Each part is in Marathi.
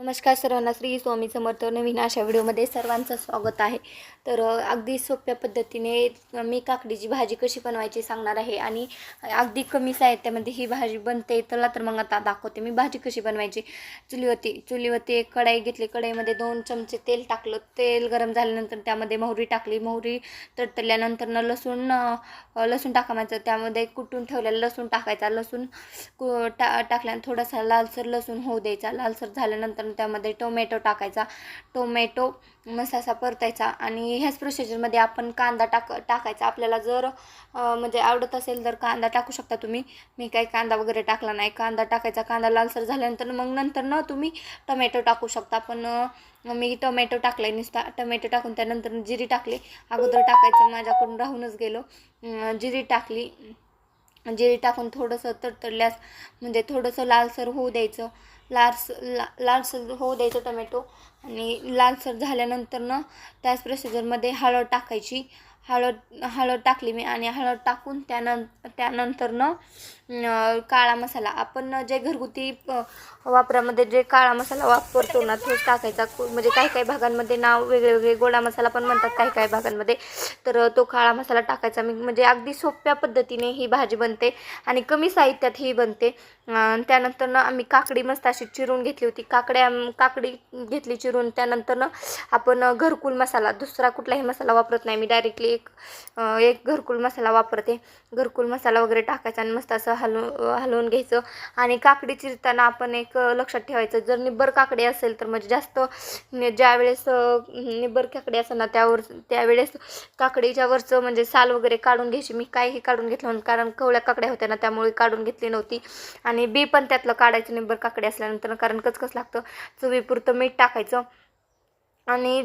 नमस्कार सर्वांना श्री स्वामी समर्थ नवीन अशा व्हिडिओमध्ये सर्वांचं स्वागत आहे. तर अगदी सोप्या पद्धतीने मी काकडीची भाजी कशी बनवायची सांगणार आहे आणि अगदी कमी साहित्यामध्ये ही भाजी बनते चला तर मग आता दाखवते मी भाजी कशी बनवायची. चुलीवरती चुलीवरती एक कढाई घेतली कढाईमध्ये दोन चमचे तेल टाकलं तेल गरम झाल्यानंतर त्यामध्ये मोहरी टाकली मोहरी तडतडल्यानंतर न लसूण लसूण टाकायचं त्यामध्ये कुटून ठेवलेलं लसूण टाकायचा लसूण कु टा टाकल्यानं थोडासा लालसर लसूण होऊ द्यायचा लालसर झाल्यानंतर त्यामध्ये टोमॅटो टाकायचा. टोमॅटो मसासा परतायचा आणि ह्याच प्रोसिजरमध्ये आपण कांदा टाक टाकायचा. आपल्याला जर म्हणजे आवडत असेल तर कांदा टाकू शकता तुम्ही. मी काही कांदा वगैरे टाकला नाही. कांदा टाकायचा. कांदा लालसर झाल्यानंतर मग नंतर न तुम्ही टोमॅटो टाकू शकता. पण मी टोमॅटो टाकला नुसता. टोमॅटो टाकून त्यानंतर जिरी टाकली. अगोदर टाकायचं माझ्याकडून राहूनच गेलो. जिरी टाकली. जिरी टाकून थोडंसं तडतडल्यास म्हणजे थोडंसं लालसर होऊ द्यायचं. लालस ला लालसर होऊ द्यायचं टमॅटो आणि लालसर झाल्यानंतर ना त्याच प्रोसिजरमध्ये हळद टाकायची. हळद हळद टाकली मी आणि हळद टाकून त्यानं त्यानंतरनं काळा मसाला. आपण जे घरगुती वापरामध्ये जे काळा मसाला वापरतो ना तोच टाकायचा. म्हणजे काही काही भागांमध्ये नाव वेगळे वेगळे गोडा मसाला पण म्हणतात काही काही भागांमध्ये. तर तो काळा मसाला टाकायचा. मी म्हणजे अगदी सोप्या पद्धतीने ही भाजी बनते आणि कमी साहित्यात ही बनते. त्यानंतरनं आम्ही काकडी मस्त अशी चिरून घेतली होती. काकड्या काकडी घेतली चिरून त्यानंतरनं आपण घरकुल मसाला दुसरा कुठलाही मसाला वापरत नाही. मी डायरेक्टली एक एक घरकुल मसाला वापरते. घरकुल मसाला वगैरे टाकायचा आणि मस्त असं हलवून हलवून घ्यायचं. आणि काकडी चिरताना आपण एक लक्षात ठेवायचं. जर निब्बर काकडी असेल तर म्हणजे जास्त म्हणजे ज्यावेळेस निब्बर काकडी असेल ना त्यावर त्यावेळेस काकडीच्या वरचं म्हणजे साल वगैरे काढून घ्यायची. मी काहीही काढून घेतलं कारण कवळ्या काकड्या होत्या ना त्यामुळे काढून घेतली नव्हती. आणि बी पण त्यातलं काढायचं निब्बर काकडी असल्यानंतर. कारण कचकच लागतं. चवीपुरतं मीठ टाकायचं. आणि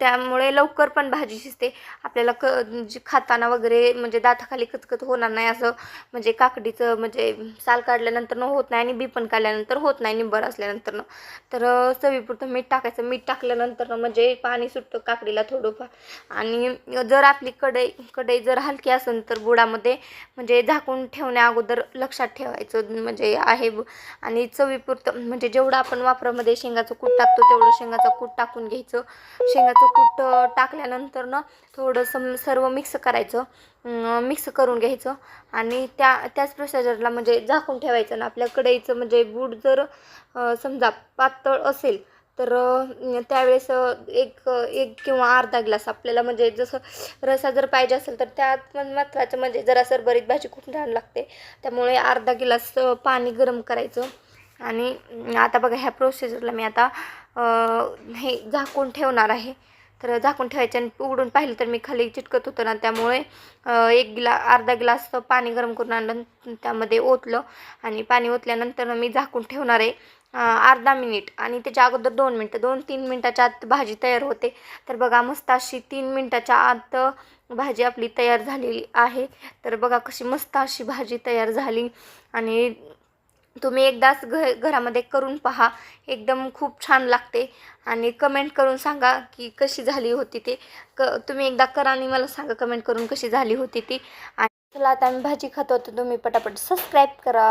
त्यामुळे लवकर पण भाजी शिजते. आपल्याला क जी खाताना वगैरे म्हणजे दाताखाली कचकच होणार नाही असं म्हणजे काकडीचं म्हणजे साल काढल्यानंतर होत नाही आणि बी पण काढल्यानंतर होत नाही निंबर असल्यानंतर तर चवीपुरतं मीठ टाकायचं. मीठ टाकल्यानंतर म्हणजे पाणी सुटतं काकडीला थोडंफार. आणि जर आपली कढई कढई जर हलकी असेल तर गुडामध्ये म्हणजे झाकून ठेवण्या अगोदर लक्षात ठेवायचं म्हणजे आहे आणि चवीपुरतं म्हणजे जेवढं आपण वापरामध्ये शेंगाचं कूट टाकतो तेवढं शेंगाचं कूट टाकून घ्यायचं. शेंगाचं कूट टाकल्यानंतर ना थोडंसं सर्व मिक्स करायचं. मिक्स करून घ्यायचं. आणि त्या त्याच प्रोसिजरला म्हणजे झाकून ठेवायचं ना. आपल्या कढईचं म्हणजे बूट जर समजा पातळ असेल तर त्यावेळेस एक एक किंवा अर्धा ग्लास आपल्याला म्हणजे जसं रसा जर पाहिजे असेल तर त्यात पण महत्त्वाचं म्हणजे जरा सरबरीत भाजी खूप छान लागते. त्यामुळे अर्धा गिलास पाणी गरम करायचं. आणि आता बघा ह्या प्रोसिजरला मी आता हे झाकून ठेवणार आहे. तर झाकून ठेवायचे आणि उघडून पाहिलं तर मी खाली चिटकत होतं ना त्यामुळे एक गिला अर्धा ग्लास पाणी गरम करून आणलं त्यामध्ये ओतलं. आणि पाणी ओतल्यानंतर मी झाकून ठेवणार आहे अर्धा मिनिट. आणि त्याच्या अगोदर दोन मिनटं दोन तीन मिनटाच्या आत भाजी तयार होते. तर बघा मस्त अशी तीन मिनटाच्या आत भाजी आपली तयार झालेली आहे. तर बघा कशी मस्त अशी भाजी तयार झाली. आणि तुम्ही एकदाच घ घरामध्ये करून पहा. एकदम खूप छान लागते. आणि कमेंट करून सांगा की कशी झाली होती ती. क तुम्ही एकदा करा आणि मला सांगा कमेंट करून कशी झाली होती ती. आणि चला आता आम्ही भाजी खातो तर तुम्ही पटापट सबस्क्राईब करा.